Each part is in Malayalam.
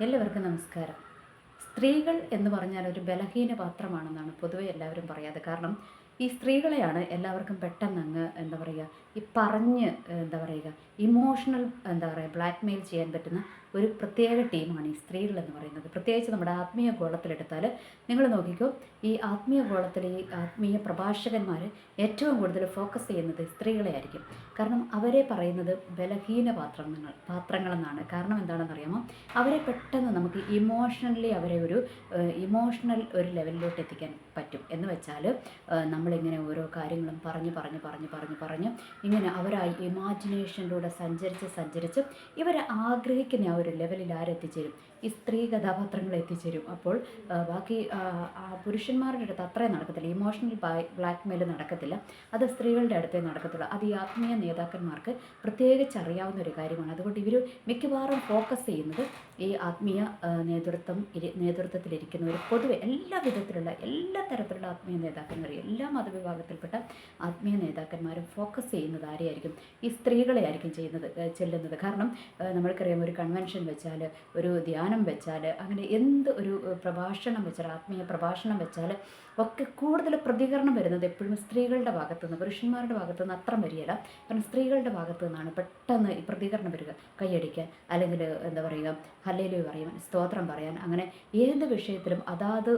എല്ലാവർക്കും നമസ്കാരം. സ്ത്രീകൾ എന്ന് പറഞ്ഞാൽ ഒരു ബലഹീന പാത്രമാണെന്നാണ് പൊതുവെ എല്ലാവരും പറയാതെ കാരണം ഈ സ്ത്രീകളെയാണ് എല്ലാവർക്കും പെട്ടെന്ന് അങ്ങ് എന്താ പറയുക ഈ പറഞ്ഞ് എന്താ പറയുക ഇമോഷണൽ എന്താ പറയുക ബ്ലാക്ക്മെയിൽ ചെയ്യാൻ പറ്റുന്ന ഒരു പ്രത്യേക ടീമാണ് ഈ സ്ത്രീകൾ എന്ന് പറയുന്നത്. പ്രത്യേകിച്ച് നമ്മുടെ ആത്മീയ ഗോളത്തിലെടുത്താൽ നിങ്ങൾ നോക്കിക്കോ ഈ ആത്മീയ ഗോളത്തിൽ ഈ ആത്മീയ പ്രഭാഷകന്മാർ ഏറ്റവും കൂടുതൽ ഫോക്കസ് ചെയ്യുന്നത് സ്ത്രീകളെ ആയിരിക്കും. കാരണം അവരെ പറയുന്നത് ബലഹീന പാത്രങ്ങൾ പാത്രങ്ങളെന്നാണ്. കാരണം എന്താണെന്ന് അറിയാമോ അവരെ പെട്ടെന്ന് നമുക്ക് ഇമോഷണലി അവരെ ഒരു ഇമോഷണൽ ഒരു ലെവലിലോട്ട് എത്തിക്കാൻ പറ്റും. എന്ന് വെച്ചാൽ നമ്മളിങ്ങനെ ഓരോ കാര്യങ്ങളും പറഞ്ഞ് പറഞ്ഞ് പറഞ്ഞ് പറഞ്ഞ് പറഞ്ഞ് ഇങ്ങനെ അവരായി ഇമാജിനേഷനിലൂടെ സഞ്ചരിച്ച് സഞ്ചരിച്ച് ഇവരെ ആഗ്രഹിക്കുന്ന ഒരു ലെവലിൽ ആരെത്തിച്ചേരും. ഈ സ്ത്രീ കഥാപാത്രങ്ങൾ എത്തിച്ചേരും. അപ്പോൾ ബാക്കി പുരുഷന്മാരുടെ അടുത്ത് അത്രയും നടക്കത്തില്ല. ഇമോഷണൽ ബ്ലാക്ക് മെയിൽ നടക്കത്തില്ല. അത് സ്ത്രീകളുടെ അടുത്തേ നടക്കത്തുള്ളൂ. അത് ഈ ആത്മീയ നേതാക്കന്മാർക്ക് പ്രത്യേകിച്ച് അറിയാവുന്ന ഒരു കാര്യമാണ്. അതുകൊണ്ട് ഇവർ മിക്കവാറും ഫോക്കസ് ചെയ്യുന്നത് ഈ ആത്മീയ നേതൃത്വം നേതൃത്വത്തിലിരിക്കുന്നവർ പൊതുവെ എല്ലാ വിധത്തിലുള്ള എല്ലാ തരത്തിലുള്ള ആത്മീയ നേതാക്കന്മാർ എല്ലാ മതവിഭാഗത്തിൽപ്പെട്ട ആത്മീയ നേതാക്കന്മാരും ഫോക്കസ് ചെയ്യുന്നത് ആരെയായിരിക്കും? ഈ സ്ത്രീകളെ ആയിരിക്കും ചെയ്യുന്നത് ചെല്ലുന്നത്. കാരണം നമ്മൾക്കറിയാം ഒരു കൺവെൻഷൻ വെച്ചാൽ ഒരു ധ്യാനം വെച്ചാൽ അങ്ങനെ എന്ത് ഒരു പ്രഭാഷണം വെച്ചാൽ ആത്മീയ പ്രഭാഷണം വെച്ചാൽ ഒക്കെ കൂടുതൽ പ്രതികരണം വരുന്നത് എപ്പോഴും സ്ത്രീകളുടെ ഭാഗത്തു നിന്ന് പുരുഷന്മാരുടെ ഭാഗത്തു നിന്ന് അത്ര വരികയില്ല. കാരണം സ്ത്രീകളുടെ ഭാഗത്തു നിന്നാണ് പെട്ടെന്ന് ഈ പ്രതികരണം വരിക. കൈയടിക്കാൻ അല്ലെങ്കിൽ എന്താ പറയുക ഹല്ലേലു പറയാൻ സ്തോത്രം പറയാൻ അങ്ങനെ ഏത് വിഷയത്തിലും അതാത്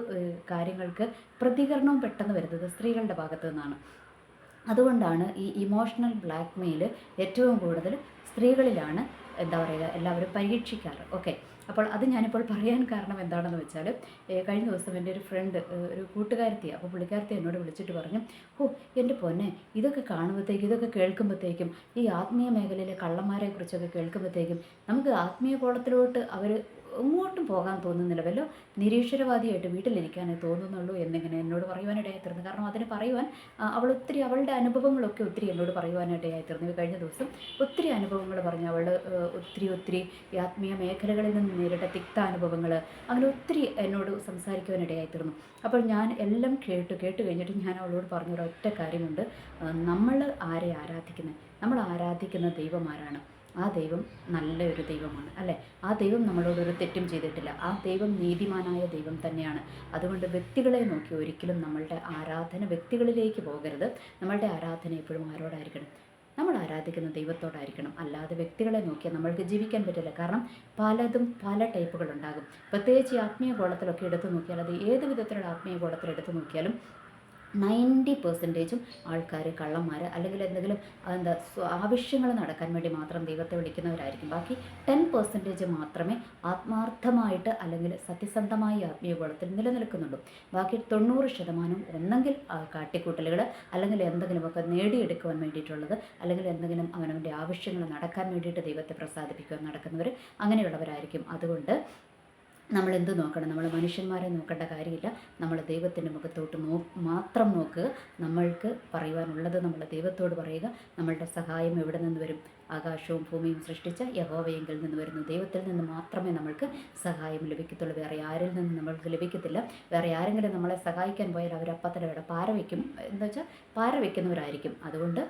കാര്യങ്ങൾക്ക് പ്രതികരണവും പെട്ടെന്ന് വരുന്നത് സ്ത്രീകളുടെ ഭാഗത്തു നിന്നാണ് അതുകൊണ്ടാണ് ഈ ഇമോഷണൽ ബ്ലാക്ക്മെയിൽ ഏറ്റവും കൂടുതൽ സ്ത്രീകളിലാണ് എന്താ പറയുക എല്ലാവരും പരീക്ഷിക്കാറ്. ഓക്കെ. അപ്പോൾ അത് ഞാനിപ്പോൾ പറയാൻ കാരണം എന്താണെന്ന് വെച്ചാൽ കഴിഞ്ഞ ദിവസം എന്റെ ഒരു ഫ്രണ്ട് ഒരു കൂട്ടുകാരത്തി അപ്പോൾ പുള്ളിക്കാരത്തി എന്നോട് വിളിച്ചിട്ട് പറഞ്ഞു ഓ എന്റെ പൊന്നെ ഇതൊക്കെ കാണുമ്പോഴത്തേക്കും ഇതൊക്കെ കേൾക്കുമ്പോഴത്തേക്കും ഈ ആത്മീയ മേഖലയിലെ കള്ളന്മാരെ കുറിച്ചൊക്കെ കേൾക്കുമ്പോഴത്തേക്കും നമുക്ക് ആത്മീയ കോളത്തിലോട്ട് അവർ എങ്ങോട്ടും പോകാൻ തോന്നുന്നില്ല വല്ലോ നിരീശ്വരവാദിയായിട്ട് വീട്ടിലിരിക്കാനേ തോന്നുന്നുള്ളൂ എന്നിങ്ങനെ എന്നോട് പറയുവാനിടയായി കാരണം അതിന് പറയുവാൻ അവൾ ഒത്തിരി അവളുടെ അനുഭവങ്ങളൊക്കെ ഒത്തിരി എന്നോട് പറയുവാനിടയായി തീർന്നു. കഴിഞ്ഞ ദിവസം ഒത്തിരി അനുഭവങ്ങൾ പറഞ്ഞു അവൾ ഒത്തിരി ഒത്തിരി ആത്മീയ മേഖലകളിൽ നിന്ന് നേരിട്ട തിക്താനുഭവങ്ങൾ അങ്ങനെ ഒത്തിരി എന്നോട് സംസാരിക്കുവാനിടയായി തീർന്നു. അപ്പോൾ ഞാൻ എല്ലാം കേട്ട് കേട്ട് കഴിഞ്ഞിട്ട് ഞാൻ അവളോട് പറഞ്ഞൊരു ഒറ്റ കാര്യമുണ്ട് നമ്മൾ ആരെ ആരാധിക്കുന്നത് നമ്മൾ ആരാധിക്കുന്ന ദൈവമാരാണ് ആ ദൈവം നല്ല ഒരു ദൈവമാണ് അല്ലേ? ആ ദൈവം നമ്മളോട് ഒരു തെറ്റും ചെയ്തിട്ടില്ല. ആ ദൈവം നീതിമാനായ ദൈവം തന്നെയാണ്. അതുകൊണ്ട് വ്യക്തികളെ നോക്കി ഒരിക്കലും നമ്മളുടെ ആരാധന വ്യക്തികളിലേക്ക് പോകരുത്. നമ്മളുടെ ആരാധന എപ്പോഴും ആരോടായിരിക്കണം? നമ്മൾ ആരാധിക്കുന്ന ദൈവത്തോടായിരിക്കണം. അല്ലാതെ വ്യക്തികളെ നോക്കിയാൽ നമ്മൾക്ക് ജീവിക്കാൻ പറ്റില്ല. കാരണം പലതും പല ടൈപ്പുകളുണ്ടാകും പ്രത്യേകിച്ച് ആത്മീയ ഗോളത്തിലൊക്കെ എടുത്തു നോക്കിയാൽ അത് ഏത് വിധത്തിലുള്ള ആത്മീയ കോളത്തിൽ എടുത്തു നോക്കിയാലും നയന്റി പെർസെന്റേജും ആൾക്കാർ കള്ളന്മാർ അല്ലെങ്കിൽ എന്തെങ്കിലും എന്താ ആവശ്യങ്ങൾ നടക്കാൻ വേണ്ടി മാത്രം ദൈവത്തെ വിളിക്കുന്നവരായിരിക്കും. ബാക്കി ടെൻ പെർസെന്റേജ് മാത്രമേ ആത്മാർത്ഥമായിട്ട് അല്ലെങ്കിൽ സത്യസന്ധമായി ആത്മീയ ഗുണത്തിൽ നിലനിൽക്കുന്നുള്ളൂ. ബാക്കി തൊണ്ണൂറ് ശതമാനം ഒന്നെങ്കിൽ കാട്ടിക്കൂട്ടലുകൾ അല്ലെങ്കിൽ എന്തെങ്കിലുമൊക്കെ നേടിയെടുക്കുവാൻ വേണ്ടിയിട്ടുള്ളത് അല്ലെങ്കിൽ എന്തെങ്കിലും അവനവന്റെ ആവശ്യങ്ങൾ നടക്കാൻ വേണ്ടിയിട്ട് ദൈവത്തെ പ്രസാദിപ്പിക്കുവാൻ നടക്കുന്നവർ അങ്ങനെയുള്ളവരായിരിക്കും. അതുകൊണ്ട് നമ്മൾ എന്ത് നോക്കണം? നമ്മൾ മനുഷ്യന്മാരെ നോക്കേണ്ട കാര്യമില്ല. നമ്മൾ ദൈവത്തിന്റെ മുഖത്തോട്ട് നോ മാത്രം നോക്കുക നമ്മൾക്ക് പറയുവാനുള്ളത് നമ്മൾ ദൈവത്തോട് പറയുക. നമ്മളുടെ സഹായം എവിടെ നിന്ന് വരും? ആകാശവും ഭൂമിയും സൃഷ്ടിച്ച യഹോവയെങ്കിൽ നിന്ന് വരുന്നു ദൈവത്തിൽ നിന്ന് മാത്രമേ നമ്മൾക്ക് സഹായം ലഭിക്കത്തുള്ളൂ. വേറെ ആരിൽ നിന്ന് നമ്മൾക്ക് ലഭിക്കത്തില്ല. വേറെ ആരെങ്കിലും നമ്മളെ സഹായിക്കാൻ പോയാൽ അവരപ്പത്തിൽ അവിടെ പാര വയ്ക്കും എന്താ വെച്ചാൽ പാര വയ്ക്കുന്നവരായിരിക്കും അതുകൊണ്ട്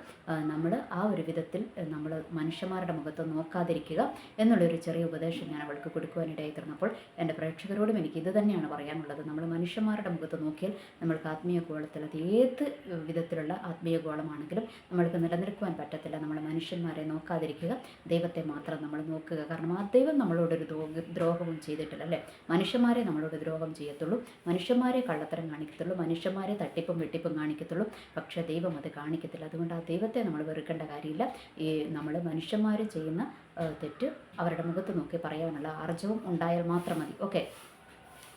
നമ്മൾ ആ ഒരു വിധത്തിൽ നമ്മൾ മനുഷ്യന്മാരുടെ മുഖത്ത് നോക്കാതിരിക്കുക എന്നുള്ളൊരു ചെറിയ ഉപദേശം ഞാൻ അവൾക്ക് കൊടുക്കുവാനിടയായി തീർന്നപ്പോൾ എന്റെ പ്രേക്ഷകരോടും എനിക്ക് ഇത് തന്നെയാണ് പറയാനുള്ളത്. നമ്മൾ മനുഷ്യന്മാരുടെ മുഖത്ത് നോക്കിയാൽ നമ്മൾക്ക് ആത്മീയ ഗോളത്തിൽ അത് ഏത് വിധത്തിലുള്ള ആത്മീയ ഗോളമാണെങ്കിലും നമ്മൾക്ക് നിലനിൽക്കുവാൻ പറ്റത്തില്ല. നമ്മൾ മനുഷ്യന്മാരെ നോക്കാതിരിക്കുക ദൈവത്തെ മാത്രം നമ്മൾ നോക്കുക. കാരണം ആ ദൈവം നമ്മളോടൊരു ദ്രോഹ ദ്രോഹവും ചെയ്തിട്ടില്ല അല്ലേ? മനുഷ്യന്മാരെ നമ്മളോട് ദ്രോഹം ചെയ്യത്തുള്ളൂ. മനുഷ്യന്മാരെ കള്ളത്തരം കാണിക്കത്തുള്ളൂ. മനുഷ്യന്മാരെ തട്ടിപ്പും വെട്ടിപ്പും കാണിക്കത്തുള്ളൂ. പക്ഷേ ദൈവം അത് കാണിക്കത്തില്ല. അതുകൊണ്ട് ആ ദൈവത്തെ നമ്മൾ വെറുക്കേണ്ട കാര്യമില്ല. ഈ നമ്മൾ മനുഷ്യന്മാർ ചെയ്യുന്ന തെറ്റ് അവരുടെ മുഖത്ത് നോക്കി പറയാനുള്ള ആർജവും ഉണ്ടായാൽ മാത്രം മതി. ഓക്കെ?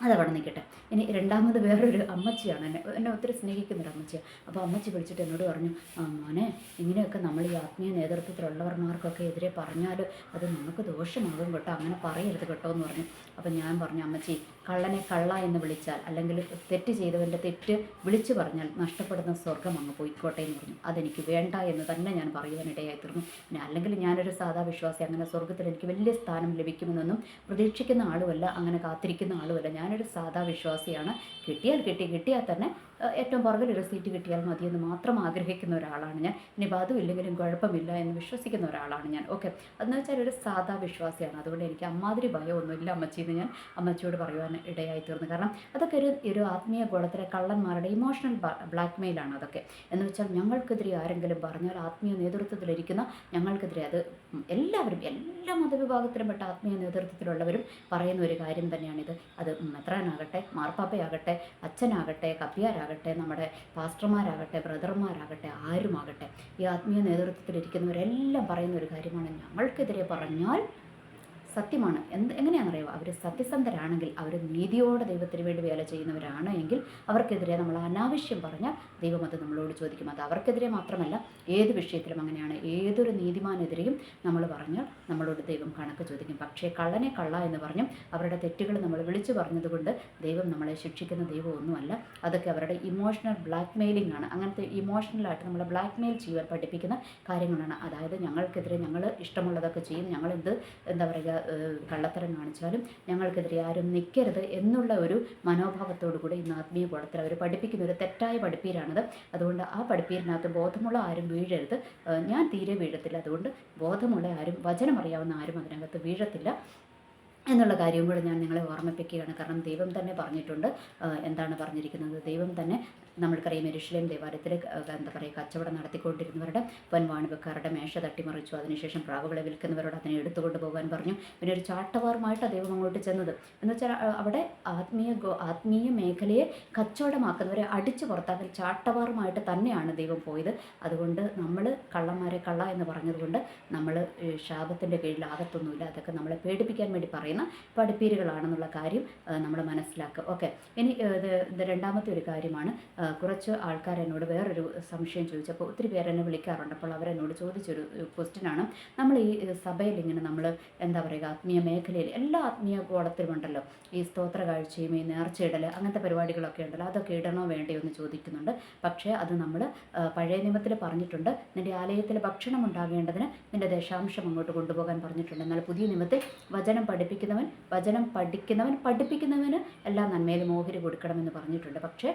അതവിടെ നിൽക്കട്ടെ. ഇനി രണ്ടാമത് വേറൊരു അമ്മച്ചിയാണ് എന്നെ എന്നെ ഒത്തിരി സ്നേഹിക്കുന്നൊരു അമ്മച്ചിയാണ്. അപ്പോൾ അമ്മച്ചി വിളിച്ചിട്ട് എന്നോട് പറഞ്ഞു "ആ, മോനെ ഇങ്ങനെയൊക്കെ നമ്മൾ ഈ ആത്മീയ നേതൃത്വത്തിലുള്ളവർമാർക്കൊക്കെ എതിരെ പറഞ്ഞാൽ അത് നമുക്ക് ദോഷമാകും കേട്ടോ. അങ്ങനെ പറയരുത് കേട്ടോ എന്ന് പറഞ്ഞു. അപ്പോൾ ഞാൻ പറഞ്ഞു അമ്മച്ചി കള്ളനെ കള്ള എന്ന് വിളിച്ചാൽ അല്ലെങ്കിൽ തെറ്റ് ചെയ്തവന്റെ തെറ്റ് വിളിച്ചു പറഞ്ഞാൽ നഷ്ടപ്പെടുന്ന സ്വർഗം അങ്ങ് പോയിക്കോട്ടെ എന്ന് പറഞ്ഞു. അതെനിക്ക് വേണ്ട എന്ന് തന്നെ ഞാൻ പറയുവാനിടയായി തീർന്നു പിന്നെ അല്ലെങ്കിൽ ഞാനൊരു സാധാ വിശ്വാസി അങ്ങനെ സ്വർഗത്തിൽ എനിക്ക് വലിയ സ്ഥാനം ലഭിക്കുമെന്നൊന്നും പ്രതീക്ഷിക്കുന്ന ആളുമല്ല അങ്ങനെ കാത്തിരിക്കുന്ന ആളുമല്ല. ഞാൻ ഞാനൊരു സാധാ വിശ്വാസിയാണ്. കിട്ടിയാൽ കിട്ടി കിട്ടിയാൽ തന്നെ ഏറ്റവും പുറകിൽ ഒരു സീറ്റ് കിട്ടിയാൽ മതിയെന്ന് മാത്രം ആഗ്രഹിക്കുന്ന ഒരാളാണ് ഞാൻ. ഇനിയിപ്പോൾ അതും ഇല്ലെങ്കിലും കുഴപ്പമില്ല എന്ന് വിശ്വസിക്കുന്ന ഒരാളാണ് ഞാൻ. ഓക്കെ. അതെന്ന് വെച്ചാൽ ഒരു സാധാ വിശ്വാസിയാണ്. അതുകൊണ്ട് എനിക്ക് അമ്മാതിരി ഭയമൊന്നുമില്ല അമ്മച്ചിന്ന് ഞാൻ അമ്മച്ചിയോട് പറയുവാൻ ഇടയായി തീർന്നു കാരണം അതൊക്കെ ഒരു ഒരു ആത്മീയ ഗോളത്തിലെ കള്ളന്മാരുടെ ഇമോഷണൽ ബ്ലാക്ക് മെയിലാണ് അതൊക്കെ. എന്ന് വെച്ചാൽ ഞങ്ങൾക്കെതിരെ ആരെങ്കിലും പറഞ്ഞാൽ ആത്മീയ നേതൃത്വത്തിലിരിക്കുന്ന ഞങ്ങൾക്കെതിരെ അത് എല്ലാവരും എല്ലാ മതവിഭാഗത്തിലും പെട്ട ആത്മീയ നേതൃത്വത്തിലുള്ളവരും പറയുന്ന ഒരു കാര്യം തന്നെയാണിത്. അത് മെത്രാനാകട്ടെ മാർപ്പാപ്പയാകട്ടെ അച്ഛനാകട്ടെ കപ്പിയാരാകട്ടെ നമ്മുടെ പാസ്റ്റർമാരാകട്ടെ ബ്രദർമാരാകട്ടെ ആരുമാകട്ടെ ഈ ആത്മീയ നേതൃത്വത്തിലിരിക്കുന്നവരെല്ലാം പറയുന്ന ഒരു കാര്യമാണ്. ഞങ്ങൾക്കെതിരെ പറഞ്ഞാൽ സത്യമാണ്. എന്ത് എങ്ങനെയാണെന്നറിയുക അവർ സത്യസന്ധരാണെങ്കിൽ അവർ നീതിയോടെ ദൈവത്തിന് വേണ്ടി വേല ചെയ്യുന്നവരാണ് എങ്കിൽ അവർക്കെതിരെ നമ്മൾ അനാവശ്യം പറഞ്ഞാൽ ദൈവം അത് നമ്മളോട് ചോദിക്കും. അത് അവർക്കെതിരെ മാത്രമല്ല ഏത് വിഷയത്തിലും അങ്ങനെയാണ്. ഏതൊരു നീതിമാനെതിരെയും നമ്മൾ പറഞ്ഞാൽ നമ്മളോട് ദൈവം കണക്ക് ചോദിക്കും. പക്ഷേ കള്ളനെ കള്ള എന്ന് പറഞ്ഞും അവരുടെ തെറ്റുകൾ നമ്മൾ വിളിച്ചു പറഞ്ഞതുകൊണ്ട് ദൈവം നമ്മളെ ശിക്ഷിക്കുന്ന ദൈവമൊന്നുമല്ല അതൊക്കെ അവരുടെ ഇമോഷണൽ ബ്ലാക്ക് മെയിലിംഗ് ആണ്. അങ്ങനത്തെ ഇമോഷണലായിട്ട് നമ്മളെ ബ്ലാക്ക് മെയിൽ ചെയ്യാൻ പഠിപ്പിക്കുന്ന കാര്യങ്ങളാണ്. അതായത് ഞങ്ങൾക്കെതിരെ ഞങ്ങൾ ഇഷ്ടമുള്ളതൊക്കെ ചെയ്യും ഞങ്ങൾ എന്ത് എന്താ പറയുക കള്ളത്തരം കാണിച്ചാലും ഞങ്ങൾക്കെതിരെ ആരും നിൽക്കരുത് എന്നുള്ള ഒരു മനോഭാവത്തോടു കൂടി ഇന്ന് ആത്മീയ കൂടത്തിൽ അവർ പഠിപ്പിക്കുന്ന ഒരു തെറ്റായ പഠിപ്പീരാണത്. അതുകൊണ്ട് ആ പഠിപ്പീരിനകത്ത് ബോധമുള്ള ആരും വീഴരുത്. ഞാൻ തീരെ വീഴത്തില്ല. അതുകൊണ്ട് ബോധമുള്ള ആരും വചനമറിയാവുന്ന ആരും അതിനകത്ത് വീഴത്തില്ല. എന്നുള്ള കാര്യം കൂടെ ഞാൻ നിങ്ങളെ ഓർമ്മിപ്പിക്കുകയാണ്. കാരണം ദൈവം തന്നെ പറഞ്ഞിട്ടുണ്ട്. എന്താണ് പറഞ്ഞിരിക്കുന്നത്? ദൈവം തന്നെ നമ്മൾക്കറിയാം എരുഷലേം ദേവാലയത്തിൽ എന്താ പറയുക കച്ചവടം നടത്തിക്കൊണ്ടിരുന്നവരുടെ വൻവാണിഭക്കാരുടെ മേശ തട്ടിമറിച്ചു. അതിനുശേഷം പ്രാവുകളെ വിൽക്കുന്നവരോട് അതിനെ എടുത്തുകൊണ്ട് പോകാൻ പറഞ്ഞു. പിന്നെ ഒരു ചാട്ടവാറുമായിട്ട് ദൈവം അങ്ങോട്ട് ചെന്നത്. എന്ന് വെച്ചാൽ അവിടെ ആത്മീയ ആത്മീയ മേഖലയെ കച്ചവടമാക്കുന്നവരെ അടിച്ചു പുറത്താക്കൽ ചാട്ടവാറുമായിട്ട് തന്നെയാണ് ദൈവം പോയത്. അതുകൊണ്ട് നമ്മൾ കള്ളന്മാരെ കള്ള എന്ന് പറഞ്ഞതുകൊണ്ട് നമ്മൾ ശാപത്തിന്റെ കീഴിൽ ആകത്തൊന്നുമില്ല. അതൊക്കെ നമ്മളെ പേടിപ്പിക്കാൻ വേണ്ടി പറയുന്ന പഠിപ്പീരുകളാണെന്നുള്ള കാര്യം നമ്മൾ മനസ്സിലാക്കുക. ഓക്കെ. ഇനി രണ്ടാമത്തെ ഒരു കാര്യമാണ്. കുറച്ച് ആൾക്കാർ എന്നോട് വേറൊരു സംശയം ചോദിച്ചപ്പോൾ ഒത്തിരി പേര് എന്നെ വിളിക്കാറുണ്ട്. അപ്പോൾ അവരെന്നോട് ചോദിച്ചൊരു ക്വസ്റ്റ്യനാണ് നമ്മൾ ഈ സഭയിൽ ഇങ്ങനെ നമ്മൾ എന്താ പറയുക ആത്മീയ മേഖലയിൽ എല്ലാ ആത്മീയ കോളത്തിലും ഉണ്ടല്ലോ. ഈ സ്തോത്ര കാഴ്ചയും ഈ നേർച്ചയിടൽ അങ്ങനത്തെ പരിപാടികളൊക്കെ ഉണ്ടല്ലോ. അതൊക്കെ ഇടണോ വേണ്ടയോ എന്ന് ചോദിക്കുന്നുണ്ട്. പക്ഷേ അത് നമ്മൾ പഴയ നിയമത്തിൽ പറഞ്ഞിട്ടുണ്ട്. നിന്റെ ആലയത്തിൽ ഭക്ഷണം ഉണ്ടാകേണ്ടതിന് നിന്റെ ദശാംശം അങ്ങോട്ട് കൊണ്ടുപോകാൻ പറഞ്ഞിട്ടുണ്ട്. എന്നാൽ പുതിയ നിയമത്തിൽ വചനം പഠിപ്പിക്കുന്നവൻ വചനം പഠിക്കുന്നവൻ പഠിപ്പിക്കുന്നവന് എല്ലാ നന്മയിലും ഓഹരി കൊടുക്കണമെന്ന് പറഞ്ഞിട്ടുണ്ട്. പക്ഷേ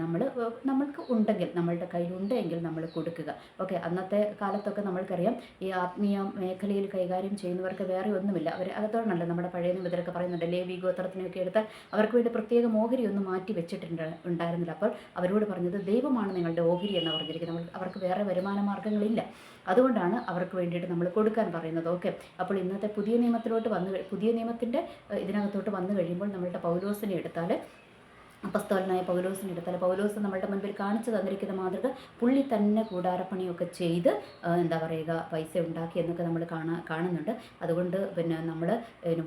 നമ്മൾ നമ്മൾക്ക് ഉണ്ടെങ്കിൽ നമ്മളുടെ കയ്യിലുണ്ടെങ്കിൽ നമ്മൾ കൊടുക്കുക. ഓക്കെ അന്നത്തെ കാലത്തൊക്കെ നമ്മൾക്കറിയാം ഈ ആത്മീയ മേഖലയിൽ കൈകാര്യം ചെയ്യുന്നവർക്ക് വേറെ ഒന്നുമില്ല. അവർ അതുകൊണ്ടല്ല നമ്മുടെ പഴയ നിമിതരൊക്കെ പറയുന്നുണ്ട് ലേവി ഗോത്രത്തിനൊക്കെ എടുത്താൽ അവർക്ക് വേണ്ടി പ്രത്യേക ഓഹരി ഒന്നും മാറ്റി വെച്ചിട്ടുണ്ട് ഉണ്ടായിരുന്നില്ല. അപ്പോൾ അവരോട് പറഞ്ഞത് ദൈവമാണ് നിങ്ങളുടെ ഓഹരി എന്ന് പറഞ്ഞിരിക്കുന്നത്. നമ്മൾ- അവർക്ക് വേറെ വരുമാന മാർഗങ്ങളില്ല. അതുകൊണ്ടാണ് അവർക്ക് വേണ്ടിയിട്ട് നമ്മൾ കൊടുക്കാൻ പറയുന്നത്. ഓക്കെ അപ്പോൾ ഇന്നത്തെ പുതിയ നിയമത്തിലോട്ട് വന്ന് പുതിയ നിയമത്തിന്റെ ഇതിനകത്തോട്ട് വന്നു കഴിയുമ്പോൾ നമ്മളുടെ പൗലോസിനെ എടുത്താൽ അപ്പസ്തോലനായ പൗലോസിനെ എടുത്താൽ പൗലോസ് നമ്മളുടെ മുൻപിൽ കാണിച്ചു തന്നിരിക്കുന്ന മാതൃക പുള്ളി തന്നെ കൂടാരപ്പണിയൊക്കെ ചെയ്ത് എന്താ പറയുക പൈസ ഉണ്ടാക്കി എന്നൊക്കെ നമ്മൾ കാണാ കാണുന്നുണ്ട്. അതുകൊണ്ട് പിന്നെ നമ്മൾ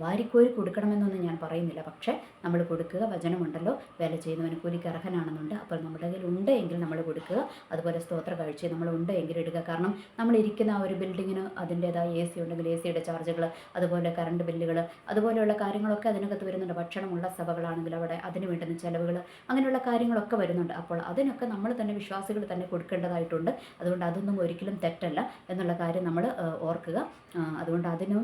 വാരിക്കോരി കൊടുക്കണമെന്നൊന്നും ഞാൻ പറയുന്നില്ല. പക്ഷേ നമ്മൾ കൊടുക്കുക വചനമുണ്ടല്ലോ വേല ചെയ്യുന്നവന് കൂലിക്ക് അർഹനാണെന്നുണ്ട്. അപ്പോൾ നമ്മുടെ കയ്യിൽ ഉണ്ട് എങ്കിൽ നമ്മൾ കൊടുക്കുക. അതുപോലെ സ്തോത്ര കാഴ്ച നമ്മൾ ഉണ്ട് എങ്കിൽ ഇടുക കാരണം നമ്മൾ ഇരിക്കുന്ന ആ ഒരു ബിൽഡിങ്ങിന് അതിന്റേതായ എ സി ഉണ്ടെങ്കിൽ എ സിയുടെ ചാർജുകൾ അതുപോലെ കറണ്ട് ബില്ലുകൾ അതുപോലെയുള്ള കാര്യങ്ങളൊക്കെ അതിനകത്ത് വരുന്നുണ്ട്. ഭക്ഷണമുള്ള സഭകളാണെങ്കിൽ അവിടെ അതിന് വേണ്ടുന്ന ചിലവുകൾ അങ്ങനെയുള്ള കാര്യങ്ങളൊക്കെ വരുന്നുണ്ട്. അപ്പോൾ അതിനൊക്കെ നമ്മൾ തന്നെ വിശ്വാസികൾ തന്നെ കൊടുക്കേണ്ടതായിട്ടുണ്ട്. അതുകൊണ്ട് അതൊന്നും ഒരിക്കലും തെറ്റല്ല എന്നുള്ള കാര്യം നമ്മൾ ഓർക്കുക. അതുകൊണ്ട് അതിനും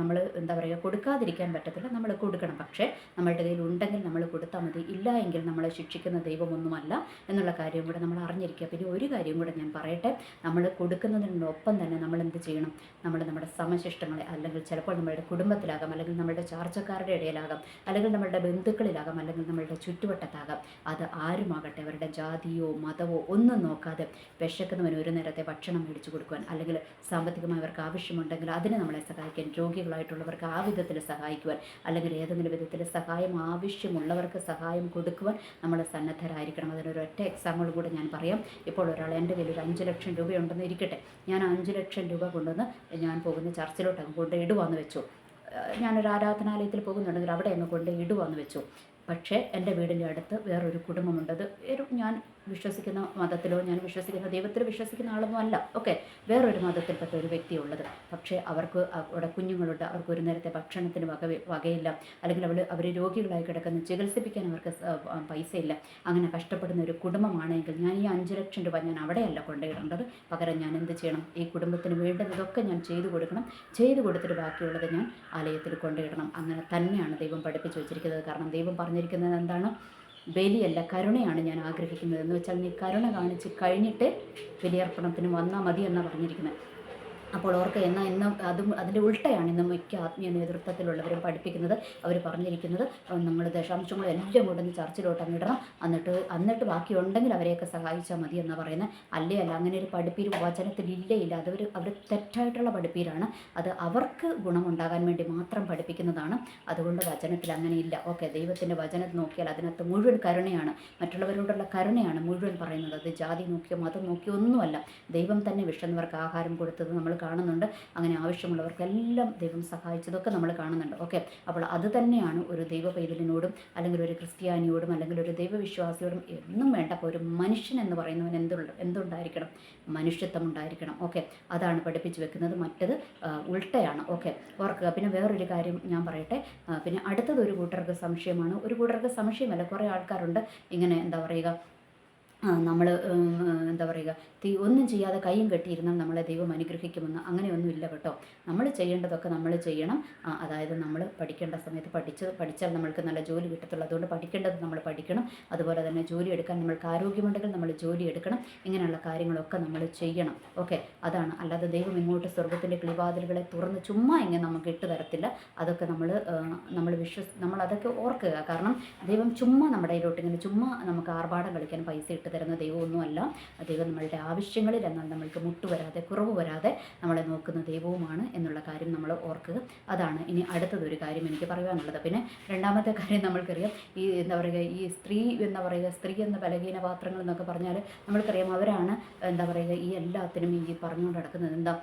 നമ്മൾ എന്താ പറയുക കൊടുക്കാതിരിക്കാൻ പറ്റത്തില്ല. നമ്മൾ കൊടുക്കണം. പക്ഷേ നമ്മളുടെ കയ്യിൽ ഉണ്ടെങ്കിൽ നമ്മൾ കൊടുത്താൽ മതി. ഇല്ല എങ്കിൽ നമ്മളെ ശിക്ഷിക്കുന്ന ദൈവമൊന്നുമല്ല എന്നുള്ള കാര്യം കൂടെ നമ്മൾ അറിഞ്ഞിരിക്കുക. പിന്നെ ഒരു കാര്യം കൂടെ ഞാൻ പറയട്ടെ. നമ്മൾ കൊടുക്കുന്നതിനൊപ്പം തന്നെ നമ്മൾ എന്ത് ചെയ്യണം? നമ്മൾ നമ്മുടെ സമശിഷ്ടങ്ങളെ അല്ലെങ്കിൽ ചിലപ്പോൾ നമ്മളുടെ കുടുംബത്തിലാകാം അല്ലെങ്കിൽ നമ്മളുടെ ചാർച്ചക്കാരുടെ ഇടയിലാകാം അല്ലെങ്കിൽ നമ്മളുടെ ബന്ധുക്കളിലാകാം അല്ലെങ്കിൽ നമ്മളുടെ ചുറ്റുവട്ടത്താകാം അത് ആരുമാകട്ടെ അവരുടെ ജാതിയോ മതമോ ഒന്നും നോക്കാതെ വിശക്കുന്നവന് ഒരു നേരത്തെ ഭക്ഷണം മേടിച്ചു കൊടുക്കുവാൻ അല്ലെങ്കിൽ സാമ്പത്തികമായി അവർക്ക് ആവശ്യമുണ്ടെങ്കിൽ അതിനെ നമ്മളെ സഹായിക്കാൻ രോഗികളായിട്ടുള്ളവർക്ക് ആ വിധത്തിൽ സഹായിക്കുവാൻ അല്ലെങ്കിൽ ഏതെങ്കിലും വിധത്തിൽ സഹായം ആവശ്യമുള്ളവർക്ക് സഹായം കൊടുക്കുവാൻ നമ്മൾ സന്നദ്ധരായിരിക്കണം. അതിനൊരു ഒറ്റ എക്സാമ്പിൾ കൂടെ ഞാൻ പറയാം. ഇപ്പോൾ ഒരാൾ എന്റെ കയ്യിൽ ഒരു അഞ്ച് ലക്ഷം രൂപയുണ്ടെന്ന് ഇരിക്കട്ടെ. ഞാൻ അഞ്ച് ലക്ഷം രൂപ കൊണ്ടുവന്ന് ഞാൻ പോകുന്ന ചർച്ചിലോട്ട് അങ്ങ് കൊണ്ട് ഇടുവാന്ന് വെച്ചു. ഞാനൊരു ആരാധനാലയത്തിൽ പോകുന്നുണ്ടെങ്കിൽ അവിടെ അങ്ങ് കൊണ്ട് ഇടുവാന്ന് വെച്ചു. പക്ഷേ എന്റെ വീടിന്റെ അടുത്ത് വേറൊരു കുടുംബമുണ്ടത് ഒരു ഞാൻ വിശ്വസിക്കുന്ന മതത്തിലോ ഞാൻ വിശ്വസിക്കുന്ന ദൈവത്തിൽ വിശ്വസിക്കുന്ന ആളൊന്നും അല്ല. ഓക്കെ വേറൊരു മതത്തിൽപ്പെട്ട ഒരു വ്യക്തിയുള്ളത്. പക്ഷേ അവർക്ക് അവിടെ കുഞ്ഞുങ്ങളുണ്ട്. അവർക്ക് ഒരു നേരത്തെ ഭക്ഷണത്തിന് വക വകയില്ല. അല്ലെങ്കിൽ അവൾ അവർ രോഗികളായി കിടക്കുന്ന. ചികിത്സിപ്പിക്കാൻ അവർക്ക് പൈസയില്ല. അങ്ങനെ കഷ്ടപ്പെടുന്ന ഒരു കുടുംബമാണെങ്കിൽ ഞാൻ ഈ അഞ്ച് ലക്ഷം രൂപ ഞാൻ അവിടെയല്ല കൊണ്ടുവരേണ്ടത്. പകരം ഞാൻ എന്ത് ചെയ്യണം? ഈ കുടുംബത്തിന് വേണ്ടതൊക്കെ ഞാൻ ചെയ്തു കൊടുക്കണം. ചെയ്തു കൊടുത്തിട്ട് ബാക്കിയുള്ളത് ഞാൻ ആലയത്തിൽ കൊണ്ടുവരണം. അങ്ങനെ തന്നെയാണ് ദൈവം പഠിപ്പിച്ചു വെച്ചിരിക്കുന്നത്. കാരണം ദൈവം പറഞ്ഞിരിക്കുന്നത് എന്താണ്? ബലിയല്ല കരുണയാണ് ഞാൻ ആഗ്രഹിക്കുന്നത് എന്ന് വെച്ചാൽ നീ കരുണ കാണിച്ച് കഴിഞ്ഞിട്ട് ബലിയർപ്പണത്തിന് വന്നാൽ മതി എന്നാണ് പറഞ്ഞിരിക്കുന്നത് അപ്പോൾ ഓർക്ക് എന്നാൽ ഇന്ന് അതും അതിന്റെ ഉൾട്ടയാണ് ഇന്ന് മിക്ക ആത്മീയ നേതൃത്വത്തിലുള്ളവരും പഠിപ്പിക്കുന്നത് അവർ പറഞ്ഞിരിക്കുന്നത്. നമ്മൾ ദശാംശങ്ങളും എല്ലാം കൊണ്ടുവന്ന് ചർച്ചിലോട്ട് അങ്ങിടണം എന്നിട്ട് എന്നിട്ട് ബാക്കിയുണ്ടെങ്കിൽ അവരെയൊക്കെ സഹായിച്ചാൽ മതി എന്ന് പറയുന്നത് അല്ലേ? അല്ല അങ്ങനെ ഒരു പഠിപ്പീര് വചനത്തിൽ ഇല്ലേ ഇല്ല അതവർ അവർ തെറ്റായിട്ടുള്ള പഠിപ്പീരാണ് അത് അവർക്ക് ഗുണമുണ്ടാകാൻ വേണ്ടി മാത്രം പഠിപ്പിക്കുന്നതാണ്. അതുകൊണ്ട് വചനത്തിൽ അങ്ങനെ ഇല്ല. ഓക്കെ ദൈവത്തിന്റെ വചനത്തിൽ നോക്കിയാൽ അതിനകത്ത് മുഴുവൻ കരുണയാണ്. മറ്റുള്ളവരോടുള്ള കരുണയാണ് മുഴുവൻ പറയുന്നത്. അത് ജാതി നോക്കിയോ മതം നോക്കിയോ ഒന്നുമല്ല. ദൈവം തന്നെ വിഷന്നവർക്ക് ആഹാരം കൊടുത്തത് നമ്മൾ കാണുന്നുണ്ട്. അങ്ങനെ ആവശ്യമുള്ളവർക്കെല്ലാം ദൈവം സഹായിച്ചതൊക്കെ നമ്മൾ കാണുന്നുണ്ട്. ഓക്കെ? അപ്പോൾ അത് തന്നെയാണ് ഒരു ദൈവ പൈതലിനോടും അല്ലെങ്കിൽ ഒരു ക്രിസ്ത്യാനിയോടും അല്ലെങ്കിൽ ഒരു ദൈവവിശ്വാസിയോടും എന്നും വേണ്ട. ഒരു മനുഷ്യൻ എന്ന് പറയുന്നവൻ എന്തുണ്ട് എന്തുണ്ടായിരിക്കണം? മനുഷ്യത്വം ഉണ്ടായിരിക്കണം. ഓക്കെ? അതാണ് പഠിപ്പിച്ചു വെക്കുന്നത്. മറ്റത് ഉൾട്ടയാണ്. ഓക്കെ? ഓർക്കുക. പിന്നെ വേറൊരു കാര്യം ഞാൻ പറയട്ടെ. പിന്നെ അടുത്തത് ഒരു കൂട്ടർക്ക് സംശയമാണ്. ഒരു കൂട്ടർക്ക് സംശയമല്ല. കുറേ ആൾക്കാരുണ്ട്. ഇങ്ങനെ എന്താ പറയുക നമ്മൾ എന്താ പറയുക ഒന്നും ചെയ്യാതെ കൈയും കെട്ടിയിരുന്നാൽ നമ്മളെ ദൈവം അനുഗ്രഹിക്കുമെന്ന് അങ്ങനെയൊന്നും ഇല്ല കേട്ടോ. നമ്മൾ ചെയ്യേണ്ടതൊക്കെ നമ്മൾ ചെയ്യണം. അതായത് നമ്മൾ പഠിക്കേണ്ട സമയത്ത് പഠിച്ച് പഠിച്ചാൽ നമ്മൾക്ക് നല്ല ജോലി കിട്ടത്തുള്ളൂ. അതുകൊണ്ട് പഠിക്കേണ്ടത് നമ്മൾ പഠിക്കണം. അതുപോലെ തന്നെ ജോലി എടുക്കാൻ നമ്മൾക്ക് ആരോഗ്യമുണ്ടെങ്കിൽ നമ്മൾ ജോലി എടുക്കണം. ഇങ്ങനെയുള്ള കാര്യങ്ങളൊക്കെ നമ്മൾ ചെയ്യണം. ഓക്കെ? അതാണ്. അല്ലാതെ ദൈവം ഇങ്ങോട്ട് സ്വർഗത്തിന്റെ കിളിവാതിലുകളെ തുറന്ന് ചുമ്മാ ഇങ്ങനെ നമുക്ക് ഇട്ട് തരത്തില്ല. അതൊക്കെ നമ്മൾ നമ്മൾ വിശ്വസ് നമ്മൾ അതൊക്കെ ഓർക്കുക. കാരണം ദൈവം ചുമ്മാ നമ്മുടെ ഇങ്ങനെ ചുമ്മാ നമുക്ക് ആർഭാടം കളിക്കാൻ പൈസ ഇട്ട് തരുന്ന ദൈവമൊന്നുമല്ല. ദൈവം നമ്മളുടെ ആവശ്യങ്ങളിൽ എന്നാൽ നമ്മൾക്ക് മുട്ടുവരാതെ കുറവ് വരാതെ നമ്മളെ നോക്കുന്ന ദൈവവുമാണ് എന്നുള്ള കാര്യം നമ്മൾ ഓർക്കുക. അതാണ് ഇനി അടുത്തതൊരു കാര്യം എനിക്ക് പറയാനുള്ളത്. പിന്നെ രണ്ടാമത്തെ കാര്യം നമ്മൾക്കറിയാം. ഈ എന്താ പറയുക ഈ സ്ത്രീ എന്ന് പറയുക സ്ത്രീ എന്ന ബലഹീന പാത്രങ്ങൾ എന്നൊക്കെ പറഞ്ഞാൽ നമ്മൾക്കറിയാം അവരാണ് എന്താ പറയുക ഈ എല്ലാത്തിനും ഈ പറഞ്ഞുകൊണ്ട് നടക്കുന്നത്. എന്താ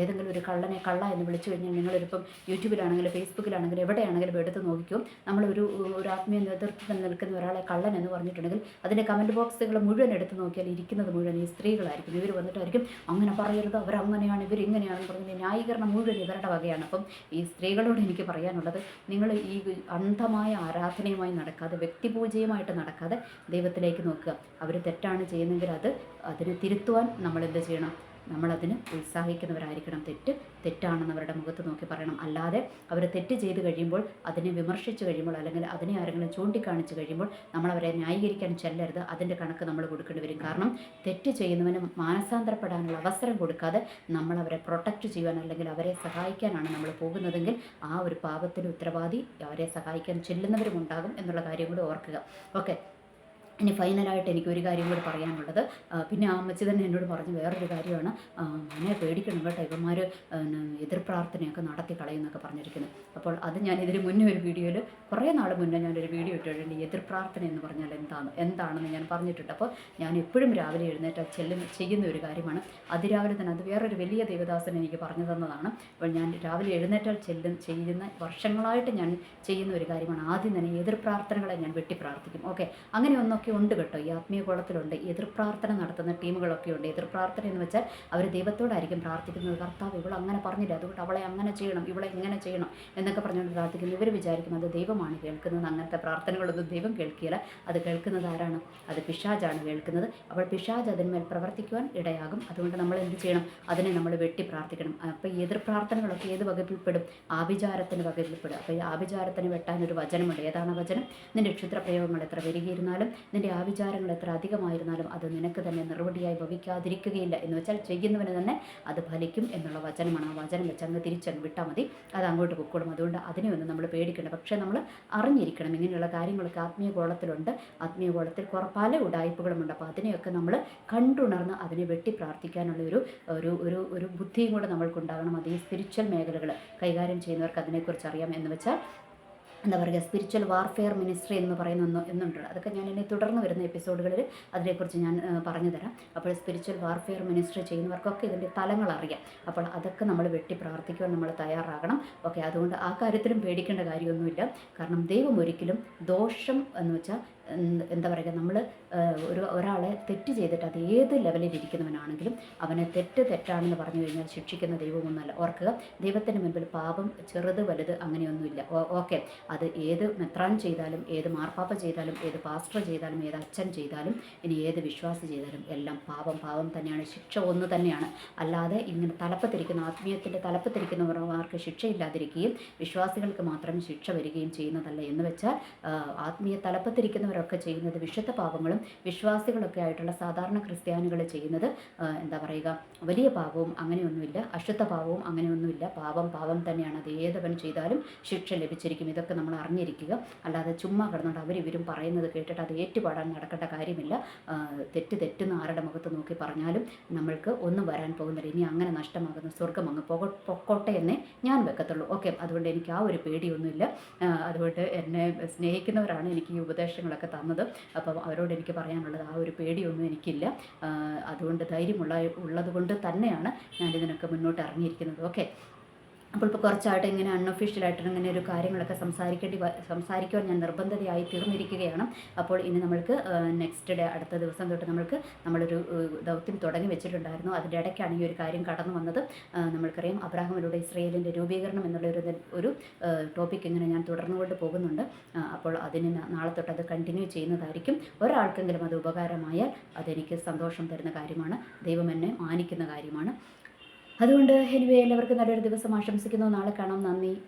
ഏതെങ്കിലും ഒരു കള്ളനെ കള്ള എന്ന് വിളിച്ചു കഴിഞ്ഞാൽ നിങ്ങളിപ്പം യൂട്യൂബിലാണെങ്കിലും ഫേസ്ബുക്കിലാണെങ്കിലും എവിടെയാണെങ്കിലും എടുത്ത് നോക്കിക്കും. നമ്മളൊരു ഒരു ആത്മീയ നേതൃത്വത്തിൽ നിൽക്കുന്ന ഒരാളെ കള്ളൻ എന്ന് പറഞ്ഞിട്ടുണ്ടെങ്കിൽ അതിന്റെ കമന്റ് ബോക്സുകൾ മുഴുവൻ എടുത്ത് നോക്കിയാൽ ഇരിക്കുന്നത് മുഴുവൻ ഈ സ്ത്രീകളായിരിക്കും. ഇവർ വന്നിട്ടായിരിക്കും അങ്ങനെ പറയരുത് അവരങ്ങനെയാണ് ഇവരിങ്ങനെയാണെന്ന് പറഞ്ഞ് ന്യായീകരണം മുഴുവൻ ഇവരുടെ വകയാണ്. അപ്പം ഈ സ്ത്രീകളോട് എനിക്ക് പറയാനുള്ളത് നിങ്ങൾ ഈ അന്ധമായ ആരാധനയുമായി നടക്കാതെ വ്യക്തിപൂജയുമായിട്ട് നടക്കാതെ ദൈവത്തിലേക്ക് നോക്കുക. അവർ തെറ്റാണ് ചെയ്യുന്നെങ്കിൽ അത് അതിനെ തിരുത്തുവാൻ നമ്മൾ എന്ത് ചെയ്യണം? നമ്മളതിന് ഉത്സാഹിക്കുന്നവരായിരിക്കണം. തെറ്റ് തെറ്റാണെന്ന് അവരുടെ മുഖത്ത് നോക്കി പറയണം. അല്ലാതെ അവർ തെറ്റ് ചെയ്ത് കഴിയുമ്പോൾ അതിനെ വിമർശിച്ച് കഴിയുമ്പോൾ അല്ലെങ്കിൽ അതിനെ ആരെങ്കിലും ചൂണ്ടിക്കാണിച്ച് കഴിയുമ്പോൾ നമ്മളവരെ ന്യായീകരിക്കാൻ ചെല്ലരുത്. അതിന്റെ കണക്ക് നമ്മൾ കൊടുക്കേണ്ടി വരും. കാരണം തെറ്റ് ചെയ്യുന്നവന് മാനസാന്തരപ്പെടാനുള്ള അവസരം കൊടുക്കാതെ നമ്മളവരെ പ്രൊട്ടക്റ്റ് ചെയ്യുവാൻ അല്ലെങ്കിൽ അവരെ സഹായിക്കാനാണ് നമ്മൾ പോകുന്നതെങ്കിൽ ആ ഒരു പാപത്തിന് ഉത്തരവാദി അവരെ സഹായിക്കാൻ ചെല്ലുന്നവരും ഉണ്ടാകും എന്നുള്ള കാര്യം കൂടി ഓർക്കുക. ഓക്കെ ഇനി ഫൈനലായിട്ട് എനിക്ക് ഒരു കാര്യം കൂടി പറയാനുള്ളത്. പിന്നെ ആ അമ്മച്ചി തന്നെ എന്നോട് പറഞ്ഞ വേറൊരു കാര്യമാണ്. മോനെ പേടിക്കണം കേട്ടോ. ഇവന്മാർ എതിർ പ്രാർത്ഥനയൊക്കെ നടത്തി കളയുന്നൊക്കെ പറഞ്ഞിരിക്കുന്നത് അപ്പോൾ അത് ഞാൻ ഇതിന് മുന്നേ ഒരു വീഡിയോയിൽ കുറേ നാൾ മുന്നേ ഞാനൊരു വീഡിയോ ഇട്ടിട്ടുണ്ട്. എതിർ പ്രാർത്ഥന എന്ന് പറഞ്ഞാൽ എന്താണ് എന്താണെന്ന് ഞാൻ പറഞ്ഞിട്ടുണ്ട്. അപ്പോൾ ഞാൻ എപ്പോഴും രാവിലെ എഴുന്നേറ്റ് ചെല്ലുന്ന ചെയ്യുന്ന ഒരു കാര്യമാണ്. അതിരാവിലെ തന്നെ അത് വേറൊരു വലിയ ദേവദാസൻ എനിക്ക് പറഞ്ഞു തന്നതാണ്. അപ്പോൾ ഞാൻ രാവിലെ എഴുന്നേറ്റാൽ ചെല്ലും ചെയ്യുന്ന വർഷങ്ങളായിട്ട് ഞാൻ ചെയ്യുന്ന ഒരു കാര്യമാണ്. ആദ്യം തന്നെ എതിർ പ്രാർത്ഥനകളെ ഞാൻ വെട്ടി പ്രാർത്ഥിക്കും. ഓക്കെ? അങ്ങനെ ഒന്നൊക്കെ ഒക്കെ ഉണ്ട് കേട്ടോ. ഈ ആത്മീയ കോളത്തിലുണ്ട്. എതിർപ്രാർത്ഥന നടത്തുന്ന ടീമുകളൊക്കെ ഉണ്ട്. എതിർപ്രാർത്ഥന എന്ന് വെച്ചാൽ അവർ ദൈവത്തോടായിരിക്കും പ്രാർത്ഥിക്കുന്നത്. കർത്താവ് ഇവൾ അങ്ങനെ പറഞ്ഞില്ല. അതുകൊണ്ട് അവളെ അങ്ങനെ ചെയ്യണം ഇവളെ ഇങ്ങനെ ചെയ്യണം എന്നൊക്കെ പറഞ്ഞുകൊണ്ട് പ്രാർത്ഥിക്കുന്നു. ഇവർ വിചാരിക്കും അത് ദൈവമാണ് കേൾക്കുന്നത് അങ്ങനത്തെ പ്രാർത്ഥനകളൊന്നും ദൈവം കേൾക്കില്ല. അത് കേൾക്കുന്നത് ആരാണ്? അത് പിശാജാണ് കേൾക്കുന്നത്. അപ്പോൾ പിശാജ് അതിന്മേൽ പ്രവർത്തിക്കുവാൻ ഇടയാകും. അതുകൊണ്ട് നമ്മൾ എന്ത് ചെയ്യണം? അതിനെ നമ്മൾ വെട്ടി പ്രാർത്ഥിക്കണം. അപ്പോൾ എതിർ പ്രാർത്ഥനകളൊക്കെ ഏത് വകുപ്പിൽപ്പെടും ആഭിചാരത്തിന് വകുപ്പിൽപ്പെടും അപ്പോൾ ഈ ആഭിചാരത്തിന് വെട്ടാനൊരു വചനമുണ്ട്. ഏതാണ് വചനം? നിന്റെ ക്ഷുദ്രപ്രയോഗങ്ങൾ എത്ര വരികയിരുന്നാലും നിന്റെ ആവിചാരങ്ങൾ എത്ര അധികമായിരുന്നാലും അത് നിനക്ക് തന്നെ നിർവടിയായി ഭവിക്കാതിരിക്കുകയില്ല. എന്ന് വെച്ചാൽ ചെയ്യുന്നവന് തന്നെ അത് ഫലിക്കും എന്നുള്ള വചനമാണ്. ആ വചനം വെച്ച് അങ്ങ് തിരിച്ചങ്ങ് വിട്ടാൽ മതി. അത് അങ്ങോട്ട് പൊക്കോളും. അതുകൊണ്ട് അതിനെ ഒന്നും നമ്മൾ പേടിക്കണം പക്ഷേ നമ്മൾ അറിഞ്ഞിരിക്കണം. ഇങ്ങനെയുള്ള കാര്യങ്ങളൊക്കെ ആത്മീയ കോളത്തിലുണ്ട്. ആത്മീയ കോളത്തിൽ കുറേ പല ഉടായ്പകളുമുണ്ട്. അപ്പോൾ അതിനെയൊക്കെ നമ്മൾ കണ്ടുണർന്ന് അതിനെ വെട്ടി പ്രാർത്ഥിക്കാനുള്ള ഒരു ഒരു ഒരു ഒരു ബുദ്ധിയും കൂടെ നമ്മൾക്കുണ്ടാകണം അത് ഈ സ്പിരിച്വൽ മേഖലകൾ. കൈകാര്യം ചെയ്യുന്നവർക്ക് അതിനെക്കുറിച്ച് അറിയാം എന്ന് വെച്ചാൽ എന്താ പറയുക സ്പിരിച്വൽ വാർഫെയർ മിനിസ്ട്രി എന്ന് പറയുന്ന ഒന്ന് എന്നുണ്ട്. അതൊക്കെ ഞാൻ ഇനി തുടർന്ന് വരുന്ന എപ്പിസോഡുകളിൽ അതിനെക്കുറിച്ച് ഞാൻ പറഞ്ഞു തരാം അപ്പോൾ സ്പിരിച്വൽ വാർഫെയർ മിനിസ്ട്രി ചെയ്യുന്നവർക്കൊക്കെ ഇതിന്റെ തലങ്ങൾ അറിയാം. അപ്പോൾ അതൊക്കെ നമ്മൾ വെട്ടി പ്രാർത്ഥിക്കുവാൻ നമ്മൾ തയ്യാറാകണം. ഓക്കെ അതുകൊണ്ട് ആ കാര്യത്തിലും പേടിക്കേണ്ട കാര്യമൊന്നുമില്ല. കാരണം ദൈവം ഒരിക്കലും ദോഷം എന്ന് വെച്ചാൽ എന്ത് പറയുക നമ്മൾ ഒരു ഒരാളെ തെറ്റ് ചെയ്തിട്ട് അത് ഏത് ലെവലിൽ ഇരിക്കുന്നവനാണെങ്കിലും അവനെ തെറ്റ് തെറ്റാണെന്ന് പറഞ്ഞു കഴിഞ്ഞാൽ ശിക്ഷിക്കുന്ന ദൈവമൊന്നുമല്ല. ഓർക്കുക ദൈവത്തിന് മുൻപിൽ പാപം ചെറുത് വലുത് അങ്ങനെയൊന്നുമില്ല. ഓക്കെ. അത് ഏത് മെത്രാൻ ചെയ്താലും ഏത് മാർപ്പാപ്പ ചെയ്താലും ഏത് പാസ്റ്റർ ചെയ്താലും ഏത് അച്ഛൻ ചെയ്താലും ഇനി ഏത് വിശ്വാസി ചെയ്താലും എല്ലാം പാപം പാപം തന്നെയാണ്. ശിക്ഷ ഒന്ന് തന്നെയാണ്. അല്ലാതെ ഇങ്ങനെ തലപ്പത്തിരിക്കുന്ന ആത്മീയത്തിന്റെ തലപ്പത്തിരിക്കുന്നവർക്ക് ശിക്ഷയില്ലാതിരിക്കുകയും വിശ്വാസികൾക്ക് മാത്രം ശിക്ഷ വരികയും ചെയ്യുന്നതല്ല എന്ന് വെച്ചാൽ ആത്മീയ ആത്മീയ തലപ്പത്തിരിക്കുന്നവരൊക്കെ ചെയ്യുന്നത് വിശുദ്ധ പാപങ്ങളും വിശ്വാസികളൊക്കെ ആയിട്ടുള്ള സാധാരണ ക്രിസ്ത്യാനികൾ ചെയ്യുന്നത് എന്താ പറയുക വലിയ പാപവും അങ്ങനെയൊന്നുമില്ല അശുദ്ധ പാപവും അങ്ങനെയൊന്നുമില്ല പാപം പാപം തന്നെയാണ്. അത് ഏതവൻ ചെയ്താലും ശിക്ഷ ലഭിച്ചിരിക്കും. ഇതൊക്കെ നമ്മൾ അറിഞ്ഞിരിക്കുക. അല്ലാതെ ചുമ്മാ കിടന്നുകൊണ്ട് അവരിവരും പറയുന്നത് കേട്ടിട്ട് അത് ഏറ്റുപാടാൻ നടക്കേണ്ട കാര്യമില്ല. തെറ്റ് തെറ്റുന്ന ആരുടെ മുഖത്ത് നോക്കി പറഞ്ഞാലും നമ്മൾക്ക് ഒന്നും വരാൻ പോകുന്നില്ല. ഇനി അങ്ങനെ നഷ്ടമാകുന്ന സ്വർഗം അങ്ങ് പോക പൊക്കോട്ടെ എന്നേ ഞാൻ വെക്കത്തുള്ളൂ. ഓക്കെ അതുകൊണ്ട് എനിക്ക് ആ ഒരു പേടിയൊന്നുമില്ല. അതുകൊണ്ട് എന്നെ സ്നേഹിക്കുന്നവരാണ് എനിക്ക് ഈ ഉപദേശങ്ങളൊക്കെ തന്നത്. അപ്പോൾ അവരോട് എനിക്ക് പറയാനുള്ളത് ആ ഒരു പേടിയൊന്നും എനിക്കില്ല. അതുകൊണ്ട് ധൈര്യമുള്ള ഉള്ളതുകൊണ്ട് തന്നെയാണ് ഞാനിതിനൊക്കെ മുന്നോട്ട് ഇറങ്ങിയിരിക്കുന്നത്. ഓക്കെ അപ്പോൾ ഇപ്പോൾ കുറച്ചായിട്ട് ഇങ്ങനെ അൺഒഫീഷ്യലായിട്ട് ഇങ്ങനെ ഒരു കാര്യങ്ങളൊക്കെ സംസാരിക്കേണ്ടി സംസാരിക്കുവാൻ ഞാൻ നിർബന്ധതയായി തീർന്നിരിക്കുകയാണ്. അപ്പോൾ ഇനി നമ്മൾക്ക് നെക്സ്റ്റ് ഡേ അടുത്ത ദിവസം തൊട്ട് നമ്മൾക്ക് നമ്മളൊരു ദൗത്യം തുടങ്ങി വെച്ചിട്ടുണ്ടായിരുന്നു. അതിന്റെ ഇടയ്ക്കാണ് ഈ ഒരു കാര്യം കടന്നു വന്നത്. നമ്മൾക്കറിയാം അബ്രാഹമിലൂടെ ഇസ്രയേലിന്റെ രൂപീകരണം എന്നുള്ള ഒരു ഒരു ടോപ്പിക് ഇങ്ങനെ ഞാൻ തുടർന്നുകൊണ്ട് പോകുന്നുണ്ട്. അപ്പോൾ അതിന് നാളെ തൊട്ട് അത് കണ്ടിന്യൂ ചെയ്യുന്നതായിരിക്കും. ഒരാൾക്കെങ്കിലും അത് ഉപകാരമായാൽ അതെനിക്ക് സന്തോഷം തരുന്ന കാര്യമാണ്. ദൈവം എന്നെ മാനിക്കുന്ന കാര്യമാണ്. അതുകൊണ്ട് എനിവേ എല്ലാവർക്കും നല്ലൊരു ദിവസം ആശംസിക്കുന്നു. നാളെ കാണാം. നന്ദി.